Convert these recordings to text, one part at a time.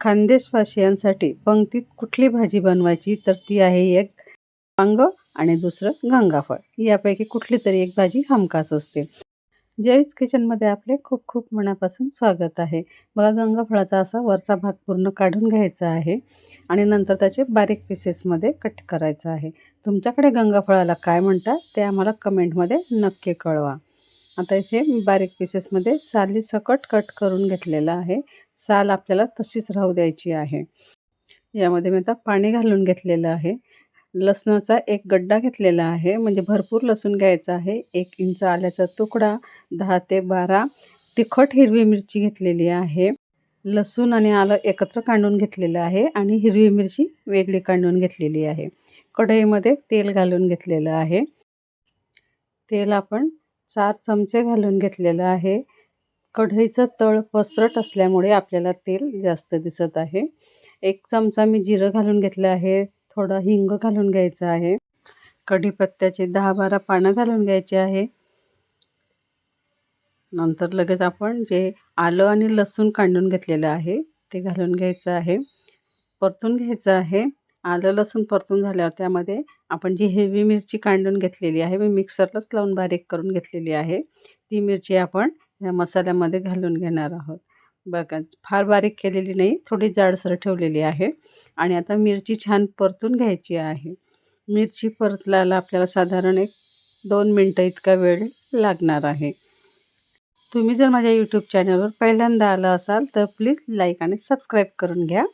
खानदेशवासियांसाठी पंक्तीत कुठली भाजी बनवायची तर ती आहे एक वांग आणि दुसरं गंगाफळ. यापैकी कुठली तरी एक भाजी हमखास असते. जयच किचनमध्ये आपले खूप खूप मनापासून स्वागत आहे. बघा गंगाफळाचा असा वरचा भाग पूर्ण काढून घ्यायचा आहे आणि नंतर त्याचे बारीक पीसेसमध्ये कट करायचं आहे. तुमच्याकडे गंगाफळाला काय म्हणतात ते आम्हाला कमेंटमध्ये नक्की कळवा. आता इथे मी बारीक पीसेसमध्ये साली सकट कट करून घेतलेलं आहे. साल आपल्याला तशीच राहू द्यायची आहे. यामध्ये मी आता पाणी घालून घेतलेलं आहे. लसणाचा एक गड्डा घेतलेला आहे. म्हणजे भरपूर लसूण घ्यायचा आहे. एक इंच आल्याचा तुकडा दहा ते बारा तिखट हिरवी मिरची घेतलेली आहे. लसूण आणि आलं एकत्र काढून घेतलेलं आहे आणि हिरवी मिरची वेगळी काढून घेतलेली आहे. कढईमध्ये तेल घालून घेतलेलं आहे. तेल आपण चार चमचे घालून घेतलेलं आहे. कढईचं तळ पसरट असल्यामुळे आपल्याला तेल जास्त दिसत आहे. एक चमचा मी जिरं घालून घेतलं आहे. थोडं हिंग घालून घ्यायचं आहे. कढीपत्त्याचे दहा बारा पानं घालून घ्यायचे आहे. नंतर लगेच आपण जे आलं आणि लसूण काढून घेतलेलं आहे ते घालून घ्यायचं आहे. परतून घ्यायचं आहे. आलं लसूण परतून झाल्यावर त्यामध्ये आपण जी हिरवी मिरची काढून घेतलेली आहे मी मिक्सरलाच लावून बारीक करून घेतलेली आहे. ती मिरची आपण या मसाल्यामध्ये घालून घेणार आहोत. बघा फार बारीक केलेली नाही थोडी जाडसर ठेवलेली आहे. आणि आता मिरची छान परतून घ्यायची आहे. मिरची परतलायला आपल्याला साधारण एक दोन मिनटं इतका वेळ लागणार आहे. तुम्ही जर माझ्या यूट्यूब चॅनलवर पहिल्यांदा आला असाल तर प्लीज लाईक आणि सबस्क्राईब करून घ्या.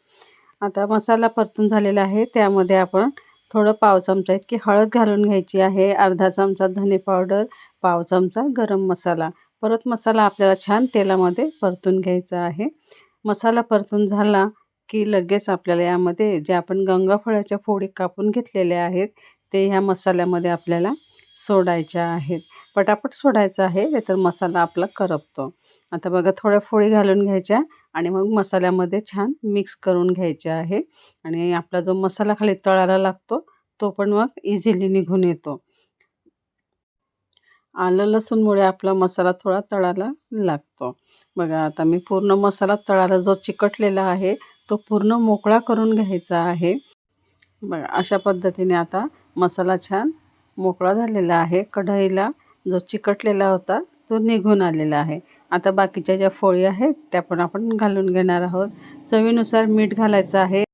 आता मसाला परतून झालेला आहे त्यामध्ये आपण थोडं पाव चमचा इतकी हळद घालून घ्यायची आहे. अर्धा चमचा धने पावडर पाव चमचा गरम मसाला. परत मसाला आपल्याला छान तेलामध्ये परतून घ्यायचा आहे. मसाला परतून झाला की लगेच आपल्याला यामध्ये जे आपण गंगाफळाच्या फोडी कापून घेतलेल्या आहेत ते ह्या मसाल्यामध्ये आपल्याला सोडायच्या आहेत. पटापट सोडायचं आहे नाहीतर मसाला आपला करपतो. आता बघा थोड्या फोळी घालून घ्यायच्या आणि मग मसाल्यामध्ये छान मिक्स करून घ्यायचे आहे. आणि आपला जो मसाला खाली तळायला लागतो तो पण मग इझिली निघून येतो. आलं लसूणमुळे आपला मसाला थोडा तळायला लागतो. बघा आता मी पूर्ण मसाला तळायला जो चिकटलेला आहे तो पूर्ण मोकळा करून घ्यायचा आहे. बघा अशा पद्धतीने आता मसाला छान मोकळा झालेला आहे. कढईला जो चिकटलेला होता तो निघून आलेला आहे. आता बाकीच्या ज्या फोळी आहेत त्या पण आपण घालून घेणार आहोत. चवीनुसार मीठ घालायचं आहे.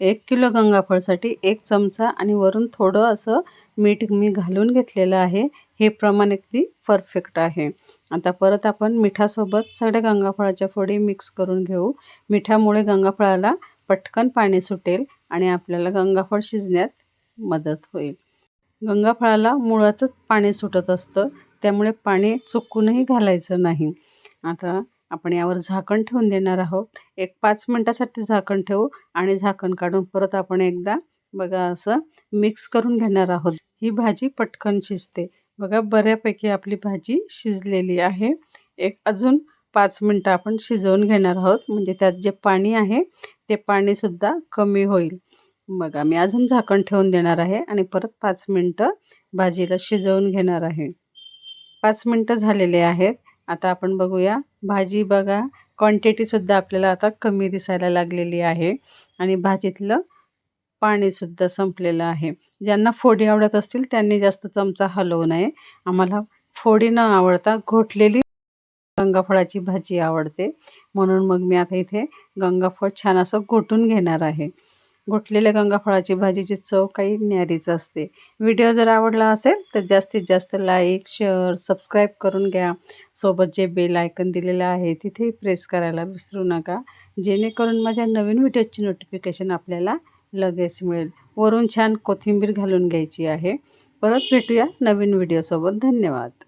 एक किलो गंगाफळसाठी एक चमचा आणि वरून थोडं असं मीठ मी घालून घेतलेलं आहे. हे प्रमाण अगदी परफेक्ट आहे. आता परत आपण मिठासोबत सगळ्या गंगाफळाच्या फोडी मिक्स करून घेऊ. मिठामुळे गंगाफळाला पटकन पाणी सुटेल आणि आपल्याला गंगाफळ शिजण्यात मदत होईल. गंगाफळाला मुळाचंच पाणी सुटत असतं त्यामुळे पाणी चुकूनही घालायचं नाही. आता आपण यावर झाकण ठेवून देणार आहोत. एक पाच मिनटासाठी झाकण ठेवू आणि झाकण काढून परत आपण एकदा बघा असं मिक्स करून घेणार आहोत. ही भाजी पटकन शिजते. बघा बऱ्यापैकी आपली भाजी शिजलेली आहे. एक अजून पाच मिनटं आपण शिजवून घेणार आहोत. म्हणजे त्यात जे पाणी आहे ते पाणीसुद्धा कमी होईल. बघा मी अजून झाकण ठेवून देणार आहे आणि परत पाच मिनटं भाजीला शिजवून घेणार आहे. पाच मिनटं झालेले आहेत. आता आपण बघूया. भाजी बघा क्वांटिटीसुद्धा आपल्याला आता कमी दिसायला लागलेली आहे. आणि भाजीतलं पाणीसुद्धा संपलेलं आहे. ज्यांना फोडी आवडत असतील त्यांनी जास्त चमचा हलवू नये. आम्हाला फोडी न आवडता घोटलेली गंगाफळाची भाजी आवडते. म्हणून मग मी आता इथे गंगाफळ छान असं घोटून घेणार आहे. घोटलेल्या गंगाफळाची भाजीची चव काही न्यारीच असते. व्हिडिओ जर आवडला असेल तर जास्तीत जास्त लाईक शेअर सबस्क्राईब करून घ्या. सोबत जे बेल आयकन दिलेलं आहे तिथेही प्रेस करायला विसरू नका. जेणेकरून माझ्या नवीन व्हिडिओची नोटिफिकेशन आपल्याला लगेच मिळेल. वरून छान कोथिंबीर घालून घ्यायची आहे. परत भेटूया नवीन व्हिडिओसोबत. धन्यवाद.